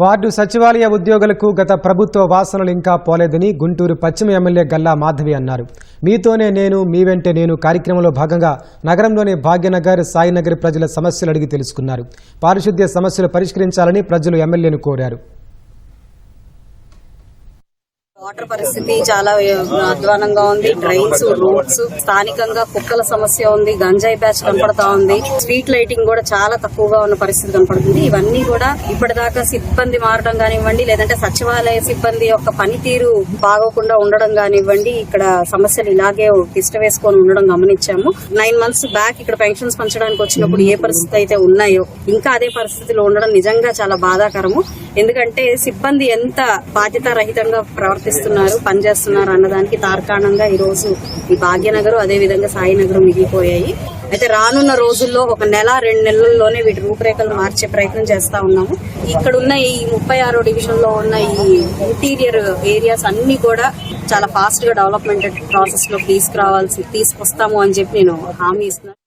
Ward సచివాలయ ఉద్యోగులకు గత ప్రభుత్వ వాసనలు ఇంకా పోలేదని గుంటూరు పశ్చిమ ఎమ్మెల్యే గల్లా మాధవి అన్నారు. మీతోనే నేను మీ వెంటే నేను కార్యక్రమంలో భాగంగా నగరంలోని భాగ్యనగర్ సాయినగర్ ప్రజల సమస్యలు అడిగి తెలుసుకున్నారు. పారిశుద్ధ్య సమస్యలు పరిష్కరించాలని ప్రజలు ఎమ్మెల్యేను కోరారు. వాటర్ పరిస్థితి చాలా అధ్వానంగా ఉంది. డ్రైన్స్ రోడ్స్ స్థానికంగా కుక్కల సమస్య ఉంది. గంజాయి బ్యాచ్ కనపడతా ఉంది. స్ట్రీట్ లైటింగ్ కూడా చాలా తక్కువగా ఉన్న పరిస్థితి కనపడుతుంది. ఇవన్నీ కూడా ఇప్పటిదాకా సిబ్బంది మారడం కానివ్వండి లేదంటే సచివాలయ సిబ్బంది యొక్క పనితీరు బాగోకుండా ఉండడం కానివ్వండి ఇక్కడ సమస్యలు ఇలాగే తిష్ట వేసుకొని ఉండడం గమనించాము. నైన్ మంత్స్ బ్యాక్ ఇక్కడ పెన్షన్స్ పంచడానికి వచ్చినప్పుడు ఏ పరిస్థితి అయితే ఉన్నాయో ఇంకా అదే పరిస్థితిలో ఉండడం నిజంగా చాలా బాధాకరము. ఎందుకంటే సిబ్బంది ఎంత బాధ్యత రహితంగా ప్రవర్తిస్తున్నారు పనిచేస్తున్నారు అన్నదానికి తార్కాణంగా ఈ రోజు ఈ భాగ్యనగరం అదే విధంగా సాయినగరం మిగిలిపోయాయి. అయితే రానున్న రోజుల్లో ఒక నెల రెండు నెలల్లోనే వీటి రూపురేఖలు మార్చే ప్రయత్నం చేస్తా ఉన్నాము. ఇక్కడ ఉన్న ఈ ముప్పై ఆరో డివిజన్లో ఉన్న ఈ ఇంటీరియర్ ఏరియాస్ అన్ని కూడా చాలా ఫాస్ట్గా డెవలప్మెంట్ ప్రాసెస్లో తీసుకురావాల్సి తీసుకొస్తాము అని చెప్పి నేను హామీ ఇస్తున్నాను.